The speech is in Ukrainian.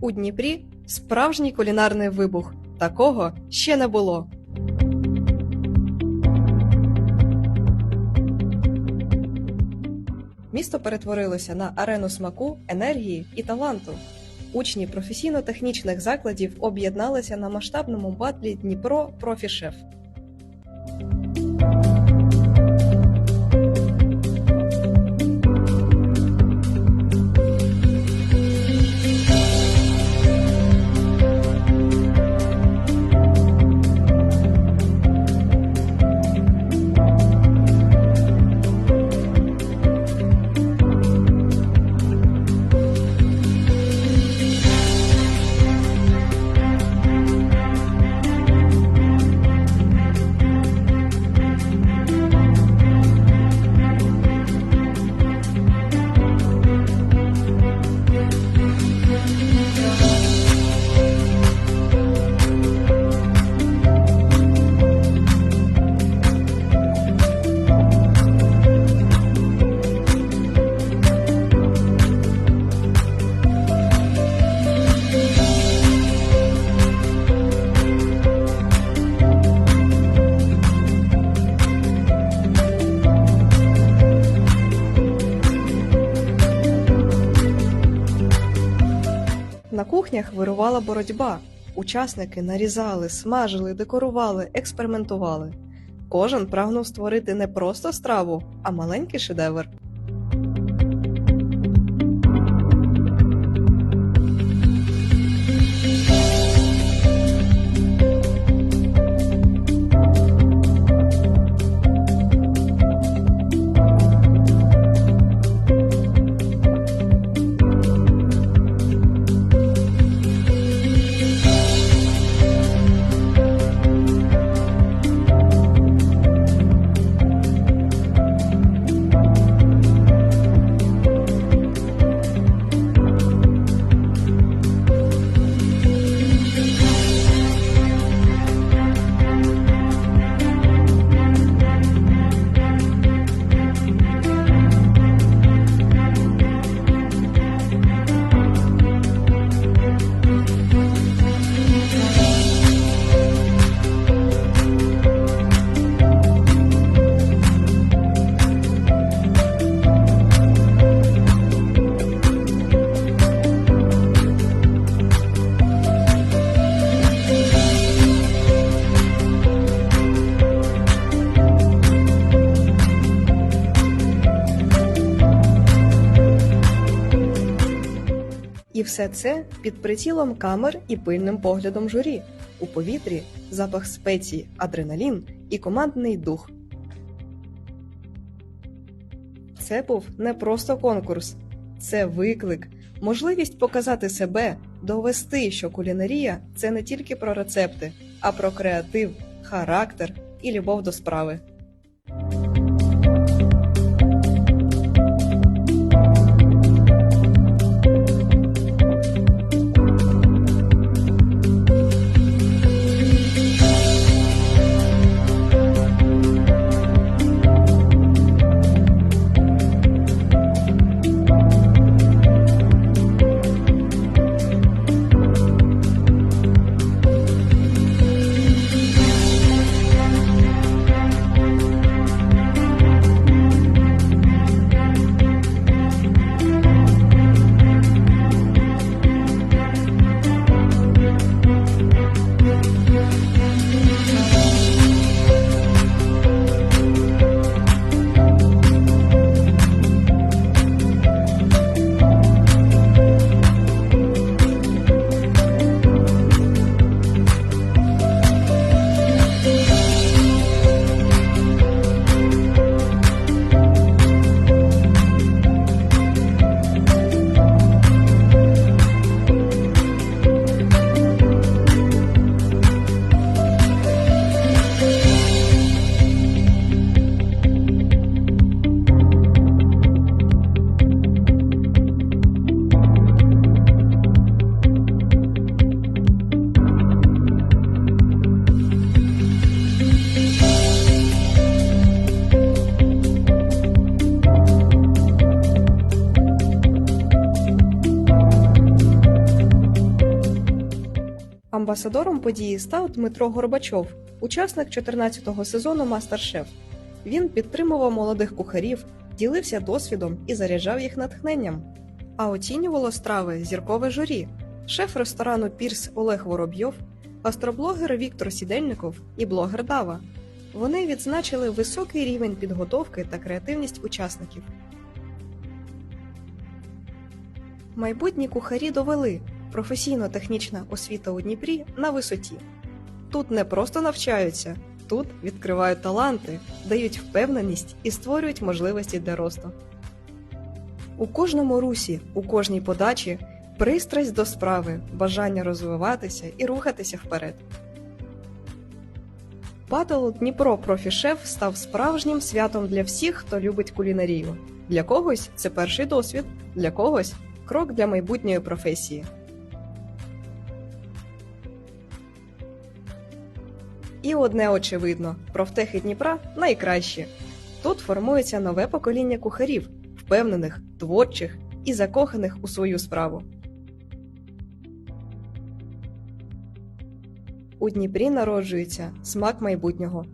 У Дніпрі справжній кулінарний вибух. Такого ще не було. Місто перетворилося на арену смаку, енергії і таланту. Учні професійно-технічних закладів об'єдналися на масштабному батлі Дніпро Профішеф. Кухнях вирувала боротьба. Учасники нарізали, смажили, декорували, експериментували. Кожен прагнув створити не просто страву, а маленький шедевр. Все це під прицілом камер і пильним поглядом журі. У повітрі запах спецій, адреналін і командний дух. Це був не просто конкурс, це виклик, можливість показати себе, довести, що кулінарія це не тільки про рецепти, а про креатив, характер і любов до справи. Амбасадором події став Дмитро Горбачов, учасник 14-го сезону Мастер-Шеф. Він підтримував молодих кухарів, ділився досвідом і заряджав їх натхненням. А оцінювало страви зіркове журі, шеф ресторану Пірс Олег Воробйов, гастроблогер Віктор Сідельников і блогер Дава. Вони відзначили високий рівень підготовки та креативність учасників. Майбутні кухарі довели, професійно-технічна освіта у Дніпрі на висоті. Тут не просто навчаються, тут відкривають таланти, дають впевненість і створюють можливості для росту. У кожному русі, у кожній подачі пристрасть до справи, бажання розвиватися і рухатися вперед. Батл Дніпро Профішеф став справжнім святом для всіх, хто любить кулінарію. Для когось це перший досвід, для когось крок для майбутньої професії. І одне очевидно: профтехи Дніпра найкращі. Тут формується нове покоління кухарів, впевнених, творчих і закоханих у свою справу. У Дніпрі народжується смак майбутнього.